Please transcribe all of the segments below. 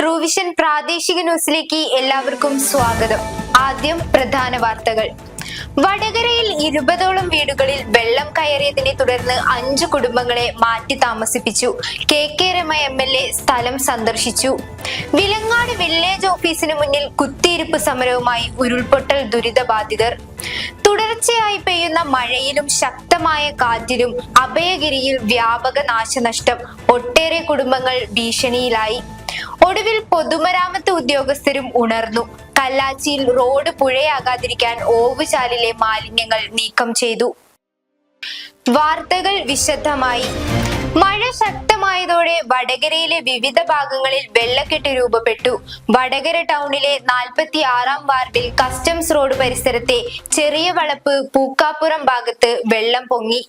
ട്രൂവിഷൻ പ്രാദേശിക ന്യൂസിലേക്ക് എല്ലാവർക്കും സ്വാഗതം. ആദ്യം പ്രധാന വാർത്തകൾ. വടകരയിൽ ഇരുപതോളം വീടുകളിൽ വെള്ളം കയറിയതിനെ തുടർന്ന് അഞ്ചു കുടുംബങ്ങളെ മാറ്റി താമസിപ്പിച്ചു. K K Rama M L A സ്ഥലം സന്ദർശിച്ചു. വിലങ്ങാട് വില്ലേജ് ഓഫീസിന് മുന്നിൽ കുത്തിയിരിപ്പ് സമരവുമായി ഉരുൾപൊട്ടൽ ദുരിതബാധിതർ. തുടർച്ചയായി പെയ്യുന്ന മഴയിലും ശക്തമായ കാറ്റിലും അഭയഗിരിയിൽ വ്യാപക നാശനഷ്ടം. ഒട്ടേറെ കുടുംബങ്ങൾ ഭീഷണിയിലായി. ഒടുവിൽ പൊതുമരാമത്ത് ഉദ്യോഗസ്ഥരും ഉണർന്നു. കല്ലാച്ചിയിൽ റോഡ് പുഴയാകാതിരിക്കാൻ ഓവുചാലിലെ മാലിന്യങ്ങൾ നീക്കം ചെയ്തു. വാർത്തകൾ വിശദമായി. മഴ ശക്തമായതോടെ വടകരയിലെ വിവിധ ഭാഗങ്ങളിൽ വെള്ളക്കെട്ട് രൂപപ്പെട്ടു. വടകര ടൗണിലെ നാൽപ്പത്തി ആറാം വാർഡിൽ കസ്റ്റംസ് റോഡ് പരിസരത്തെ ചെറിയ വളപ്പ് പൂക്കാപ്പുറം ഭാഗത്ത് വെള്ളം പൊങ്ങി.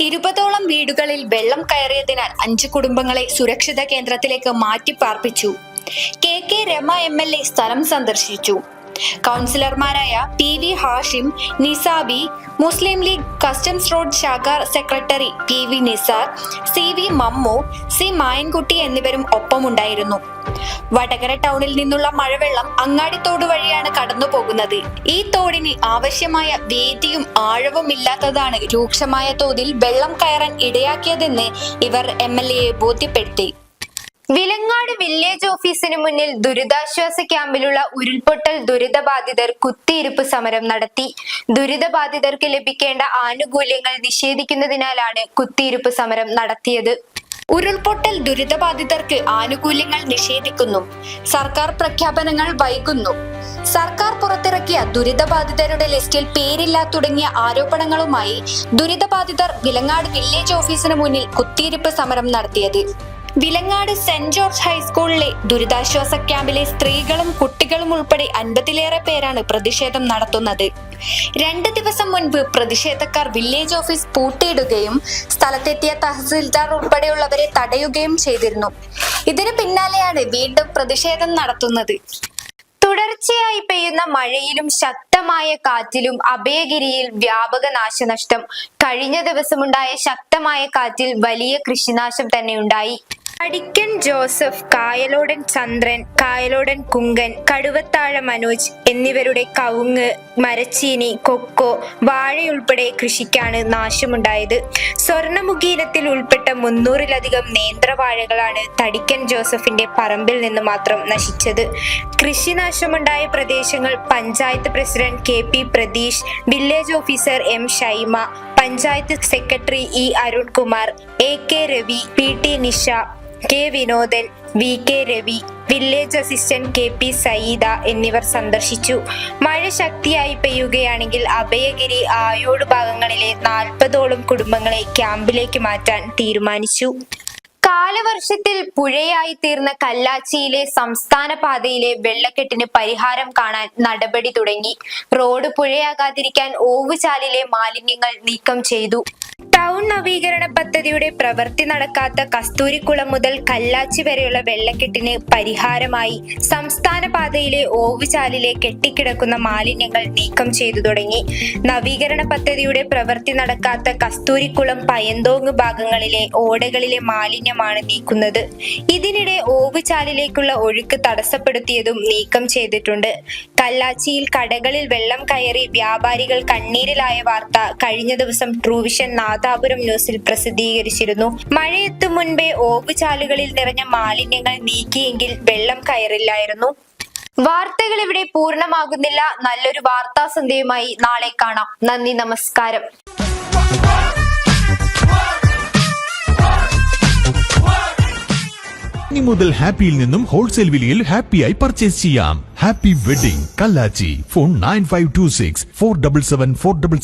ഇരുപതോളം വീടുകളിൽ വെള്ളം കയറിയതിനാൽ അഞ്ചു കുടുംബങ്ങളെ സുരക്ഷിത കേന്ദ്രത്തിലേക്ക് മാറ്റി പാർപ്പിച്ചു K K Rama M L A സ്ഥലം സന്ദർശിച്ചു. കൗൺസിലർമാരായ P V Hashim Nisabi Muslim League customs road ശാഖ secretary P V Nisar C V Mammu C Mayankutty എന്നിവരും ഒപ്പമുണ്ടായിരുന്നു. വടകര ടൗണിൽ നിന്നുള്ള മഴവെള്ളം അങ്ങാടിത്തോട് വഴിയാണ് കടന്നു പോകുന്നത് ഈ തോടിന് ആവശ്യമായ വീതിയും ആഴവും ഇല്ലാത്തതാണ് രൂക്ഷമായ തോതിൽ വെള്ളം കയറാൻ ഇടയാക്കിയതെന്ന് ഇവർ എം എൽ എയെ ബോധ്യപ്പെടുത്തി. വിലങ്ങാട് വില്ലേജ് ഓഫീസിന് മുന്നിൽ ദുരിതാശ്വാസ ക്യാമ്പിലുള്ള ഉരുൾപൊട്ടൽ ദുരിതബാധിതർ കുത്തിയിരുപ്പ് സമരം നടത്തി. ദുരിതബാധിതർക്ക് ലഭിക്കേണ്ട ആനുകൂല്യങ്ങൾ നിഷേധിക്കുന്നതിനാലാണ് കുത്തിയിരുപ്പ് സമരം നടത്തിയത്. ഉരുൾപൊട്ടൽ ദുരിതബാധിതർക്ക് ആനുകൂല്യങ്ങൾ നിഷേധിക്കുന്നു. സർക്കാർ പ്രഖ്യാപനങ്ങൾ വൈകുന്നു. സർക്കാർ പുറത്തിറക്കിയ ദുരിതബാധിതരുടെ ലിസ്റ്റിൽ പേരില്ല തുടങ്ങിയ ആരോപണങ്ങളുമായി ദുരിതബാധിതർ വിലങ്ങാട് വില്ലേജ് ഓഫീസിന് മുന്നിൽ കുത്തിയിരിപ്പ് സമരം നടത്തിയത്. വിലങ്ങാട് സെന്റ് ജോർജ് ഹൈസ്കൂളിലെ ദുരിതാശ്വാസ ക്യാമ്പിലെ സ്ത്രീകളും കുട്ടികളും ഉൾപ്പെടെ അൻപതിലേറെ പേരാണ് പ്രതിഷേധം നടത്തുന്നത്. രണ്ട് ദിവസം മുൻപ് പ്രതിഷേധക്കാർ വില്ലേജ് ഓഫീസ് പൂട്ടിയിടുകയും സ്ഥലത്തെത്തിയ തഹസിൽദാർ ഉൾപ്പെടെയുള്ളവരെ തടയുകയും ചെയ്തിരുന്നു. ഇതിന് പിന്നാലെയാണ് വീണ്ടും പ്രതിഷേധം നടത്തുന്നത്. തുടർച്ചയായി പെയ്യുന്ന മഴയിലും ശക്തമായ കാറ്റിലും അഭയഗിരിയിൽ വ്യാപക നാശനഷ്ടം. കഴിഞ്ഞ ദിവസമുണ്ടായ ശക്തമായ കാറ്റിൽ വലിയ കൃഷിനാശം തന്നെ ഉണ്ടായി. അടിക്കൻ ജോസഫ് കായലോടൻ ചന്ദ്രൻ കായലോടൻ കുങ്കൻ കടുവത്താഴ മനോജ് എന്നിവരുടെ കവുങ്ങ് മരച്ചീനി കൊക്കോ വാഴയുൾപ്പെടെ കൃഷിക്കാണ് നാശമുണ്ടായത്. സ്വർണമുഖി ഇനത്തിൽ ഉൾപ്പെട്ട മുന്നൂറിലധികം നേന്ത്രവാഴകളാണ് തടിക്കൻ ജോസഫിന്റെ പറമ്പിൽ നിന്ന് മാത്രം നശിച്ചത്. കൃഷിനാശമുണ്ടായ പ്രദേശങ്ങൾ panchayat president K P Pratheesh village officer M Shaima panchayat secretary E Arunkumar A K Ravi P T Nisha K Vinodan V K Ravi village assistant K P Sayeeda എന്നിവർ സന്ദർശിച്ചു. മഴ ശക്തിയായി പെയ്യുകയാണെങ്കിൽ അഭയഗിരി ആയോട് ഭാഗങ്ങളിലെ നാൽപ്പതോളം കുടുംബങ്ങളെ ക്യാമ്പിലേക്ക് മാറ്റാൻ തീരുമാനിച്ചു. കാലവർഷത്തിൽ പുഴയായി തീർന്ന കല്ലാച്ചിയിലെ സംസ്ഥാന പാതയിലെ വെള്ളക്കെട്ടിന് പരിഹാരം കാണാൻ നടപടി തുടങ്ങി. റോഡ് പുഴയാകാതിരിക്കാൻ ഓവുചാലിലെ മാലിന്യങ്ങൾ നീക്കം ചെയ്തു. ടൗൺ നവീകരണ പദ്ധതിയുടെ പ്രവൃത്തി നടക്കാത്ത കസ്തൂരിക്കുളം മുതൽ കല്ലാച്ചി വരെയുള്ള വെള്ളക്കെട്ടിന് പരിഹാരമായി സംസ്ഥാന പാതയിലെ ഓവുചാലിലെ കെട്ടിക്കിടക്കുന്ന മാലിന്യങ്ങൾ നീക്കം ചെയ്തു തുടങ്ങി. നവീകരണ പദ്ധതിയുടെ പ്രവൃത്തി നടക്കാത്ത കസ്തൂരിക്കുളം പയന്തോങ് ഭാഗങ്ങളിലെ ഓടകളിലെ മാലിന്യമാണ് നീക്കുന്നത്. ഇതിനിടെ ഓവുചാലിലേക്കുള്ള ഒഴുക്ക് തടസ്സപ്പെടുത്തിയതും നീക്കം ചെയ്തിട്ടുണ്ട്. കല്ലാച്ചിയിൽ കടകളിൽ വെള്ളം കയറി വ്യാപാരികൾ കണ്ണീരിലായ വാർത്ത കഴിഞ്ഞ ദിവസം ട്രൂവിഷൻ നാദാപുരം ന്യൂസിൽ പ്രസിദ്ധീകരിച്ചിരുന്നു. മഴയെത്തും മുൻപേ ഓവുചാലുകളിൽ നിറഞ്ഞ മാലിന്യങ്ങൾ നീക്കിയെങ്കിൽ വെള്ളം കയറില്ലായിരുന്നു. വാർത്തകൾ ഇവിടെ പൂർണമാകുന്നില്ല. നല്ലൊരു വാർത്താ സന്ധ്യയുമായി നാളെ കാണാം. നന്ദി നമസ്കാരം. ഇനി മുതൽ ഹാപ്പിയിൽ നിന്നും ഹോൾസെയിൽ വിലയിൽ ഹാപ്പിയായി പർച്ചേസ് ചെയ്യാം. Happy wedding Kallachi phone nine five two six four double seven four double